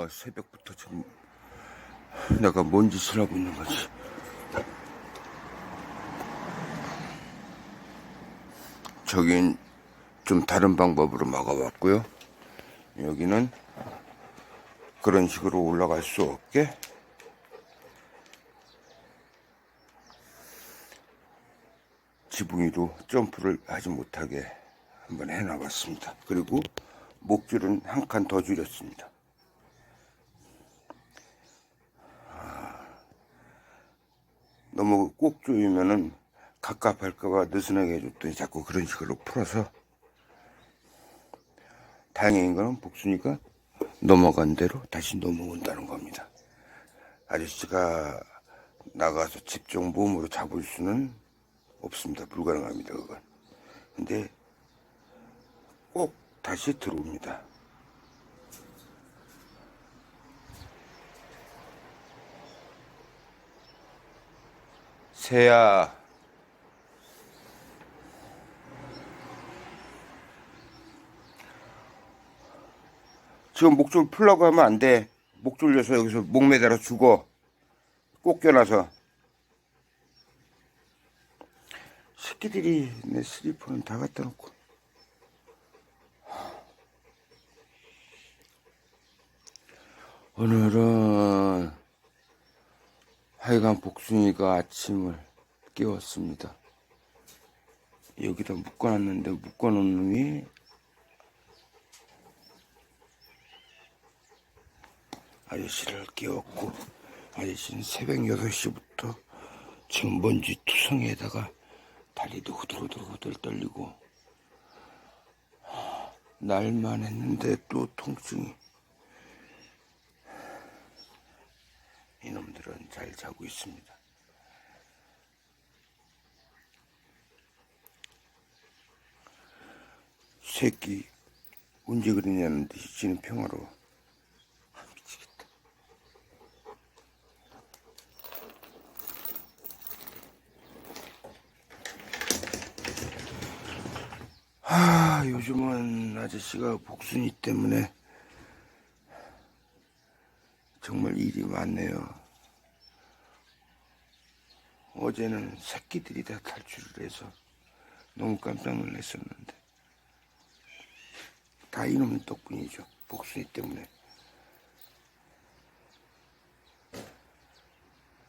아, 새벽부터 좀 내가 뭔 짓을 하고 있는 거지. 저긴 좀 다른 방법으로 막아왔고요. 여기는 그런 식으로 올라갈 수 없게 지붕 위로 점프를 하지 못하게 한번 해놔봤습니다. 그리고 목줄은 한 칸 더 줄였습니다. 아, 너무 꼭 조이면은 갑갑할까봐 느슨하게 해줬더니 자꾸 그런 식으로 풀어서 다행인 거는 복순이가 넘어간 대로 다시 넘어온다는 겁니다. 아저씨가 나가서 집중 몸으로 잡을 수는 없습니다. 불가능합니다. 그건. 근데 꼭 다시 들어옵니다. 새야. 지금 목줄 풀라고 하면 안 돼. 목 졸려서 여기서 목 매달아 죽어. 꼭 껴놔서. 새끼들이 내 슬리퍼는 다 갖다 놓고. 오늘은 하여간 복순이가 아침을 깨웠습니다. 여기다 묶어놨는데 묶어놓은 놈이 아저씨를 깨웠고 아저씨는 새벽 6시부터 지금 먼지 투성이에다가 다리도 후들후들 후들 떨리고 하, 날만 했는데 또 통증이 이놈들은 잘 자고 있습니다. 새끼 언제 그러냐는 듯이 지는 평화로워. 아, 미치겠다. 아, 요즘은 아저씨가 복순이 때문에 정말 일이 많네요. 어제는 새끼들이 다 탈출을 해서 너무 깜짝 놀랐었는데 다 이놈 덕분이죠. 복순이 때문에.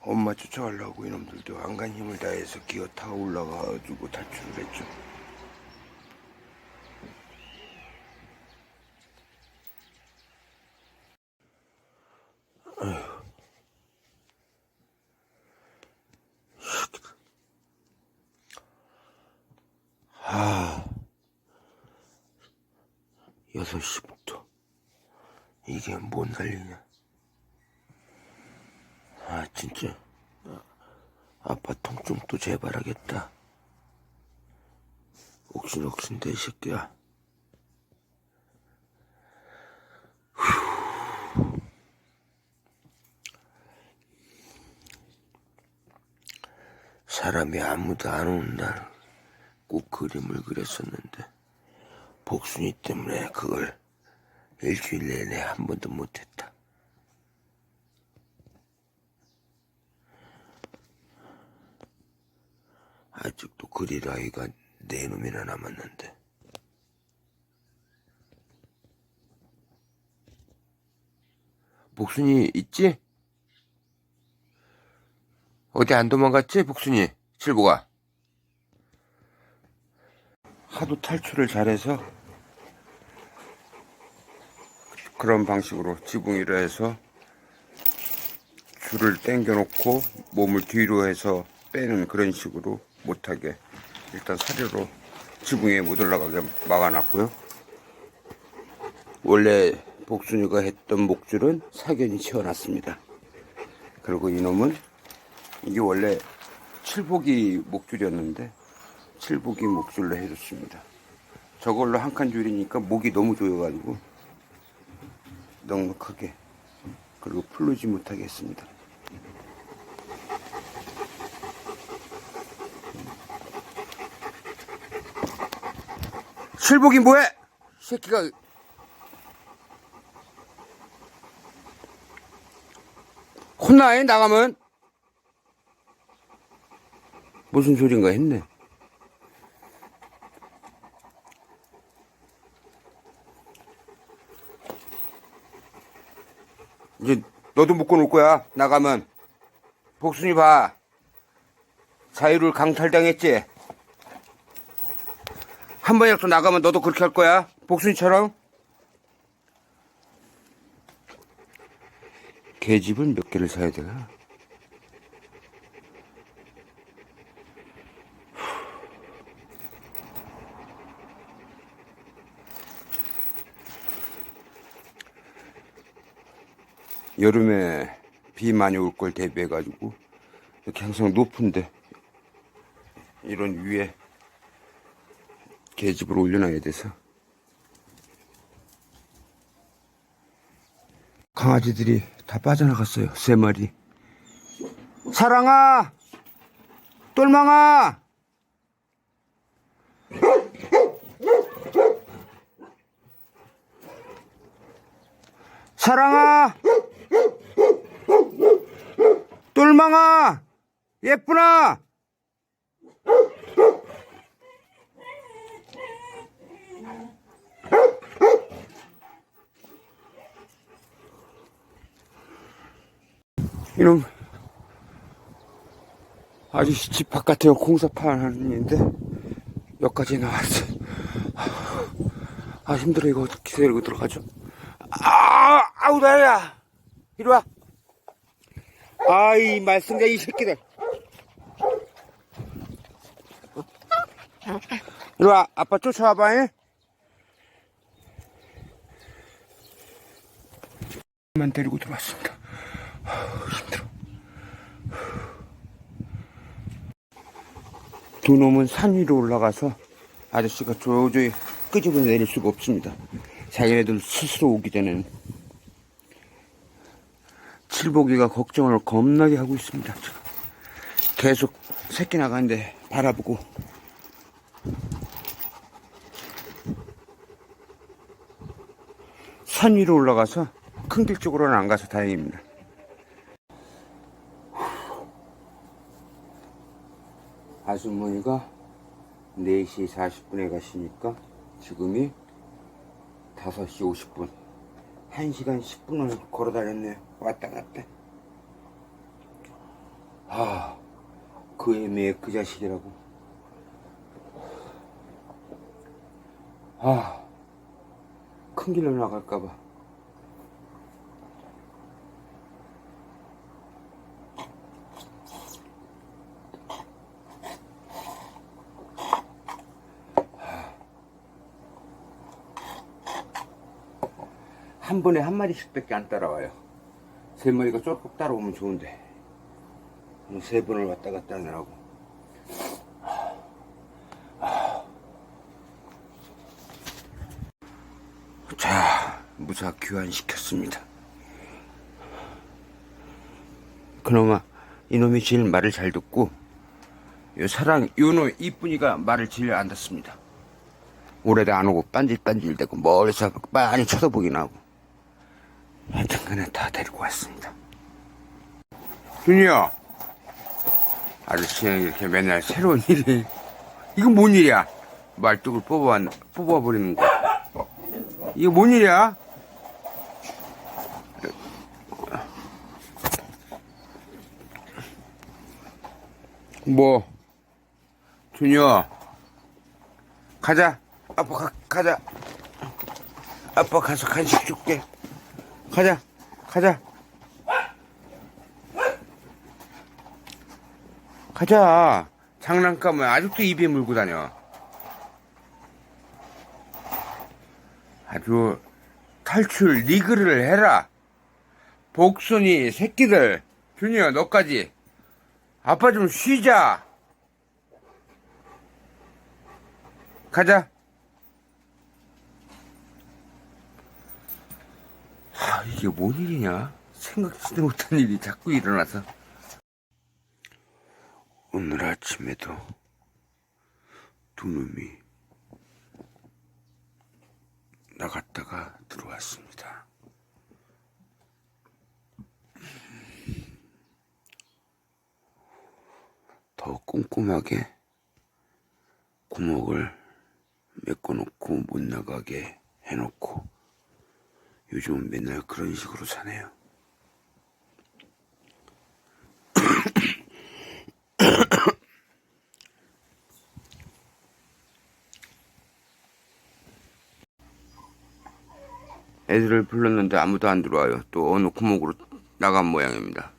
엄마 쫓아가려고 이놈들도 안간 힘을 다해서 기어 타고 올라가가지고 탈출을 했죠. 여섯 시부터 이게 뭔 난리냐? 아 진짜 아, 아빠 통증 또 재발하겠다. 옥신옥신데 이 새끼야. 휴. 사람이 아무도 안날꼭 그림을 그렸었는데 복순이 때문에 그걸 일주일 내내 한 번도 못했다. 아직도 그릴 아이가 네 놈이나 남았는데. 복순이 있지? 어디 안 도망갔지? 복순이, 칠보가. 하도 탈출을 잘해서 그런 방식으로 지붕 위로 해서 줄을 당겨 놓고 몸을 뒤로 해서 빼는 그런 식으로 못하게 일단 사료로 지붕 위에 못 올라가게 막아놨고요. 원래 복순이가 했던 목줄은 사견이 채워놨습니다. 그리고 이놈은 이게 원래 칠복이 목줄이었는데 칠복이 목줄로 해줬습니다. 저걸로 한 칸 줄이니까 목이 너무 조여가지고 넉넉하게 그리고 풀르지 못하게 했습니다. 칠복이 뭐해? 이 새끼가 혼나해 나가면 무슨 소린가 했네 이제 너도 묶어 놓을 거야. 나가면. 복순이 봐. 자유를 강탈당했지? 한 번이라도 나가면 너도 그렇게 할 거야? 복순이처럼? 개집을 몇 개를 사야 되나? 여름에 비 많이 올 걸 대비해 가지고 이렇게 항상 높은데 이런 위에 계집을 올려놔야 돼서. 강아지들이 다 빠져나갔어요 세 마리. 사랑아! 똘망아! 사랑아 똘망아! 예쁘나? 이놈 아저씨 집 바깥에 공사판 하는데 여기까지 나왔어. 아 힘들어. 이거 어떻게 데리고 들어가죠. 아 아우 나야. 이리 와 아이 말썽자 이 새끼들. 이리 와 아빠 쫓아와봐 잉? 만 데리고 들어왔습니다. 힘들어. 두 놈은 산 위로 올라가서 아저씨가 도저히 끄집어 내릴 수가 없습니다. 자기네들 스스로 오기 전에는 칠복이가 걱정을 겁나게 하고 있습니다. 계속 새끼 나가는데 바라보고 산 위로 올라가서 큰 길 쪽으로는 안 가서 다행입니다. 아주머니가 4시 40분에 가시니까 지금이 5시 50분 1시간 10분을 걸어 다녔네요. 왔다 갔다. 아, 그 애매에 그 자식이라고. 아, 큰 길로 나갈까봐. 한 번에 한 마리씩밖에 안 따라와요. 세 마리가 쫄꼭 따라오면 좋은데 뭐세 번을 왔다 갔다 하느라고. 자, 무사 귀환시켰습니다. 그놈아, 이놈이 제일 말을 잘 듣고 요 사랑, 요놈 이쁜이가 말을 제일 안 듣습니다. 오래도 안 오고 빤질빤질대고 멀리서 많이 쳐다보긴 하고 하여튼 간에 다 데리고 왔습니다. 준이야. 아저씨는 이렇게 맨날 새로운 일이. 이거 뭔 일이야? 말뚝을 뽑아, 뽑아버리는 거. 이거 뭔 일이야? 뭐, 준이야. 가자. 아빠 가, 가자. 아빠 가서 간식 줄게. 가자, 가자. 가자. 장난감을 아직도 입에 물고 다녀. 아주 탈출 리그를 해라. 복순이 새끼들. 준이야, 너까지. 아빠 좀 쉬자. 가자. 아, 이게 뭔 일이냐? 생각지도 못한 일이 자꾸 일어나서. 오늘 아침에도 두 놈이 나갔다가 들어왔습니다. 더 꼼꼼하게 구멍을 메꿔놓고 못 나가게 해놓고 요즘은 맨날 그런 식으로 사네요. 애들을 불렀는데 아무도 안 들어와요. 또 어느 구멍으로 나간 모양입니다.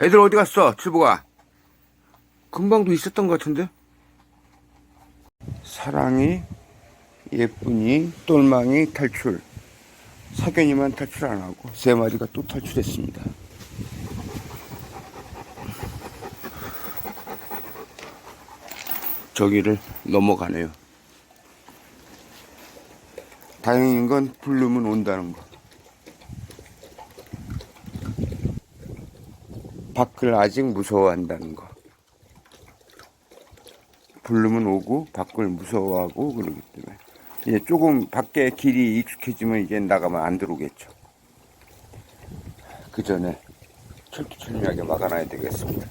애들 어디 갔어? 칠보가. 금방도 있었던 것 같은데? 사랑이, 예쁜이, 똘망이 탈출. 사견이만 탈출 안 하고 세 마리가 또 탈출했습니다. 저기를 넘어가네요. 다행인 건 부르면 온다는 거. 밖을 아직 무서워한다는 거. 부르면 오고 밖을 무서워하고 그러기 때문에 이제 조금 밖에 길이 익숙해지면 이제 나가면 안 들어오겠죠. 그 전에 철두철미하게 막아놔야 되겠습니다.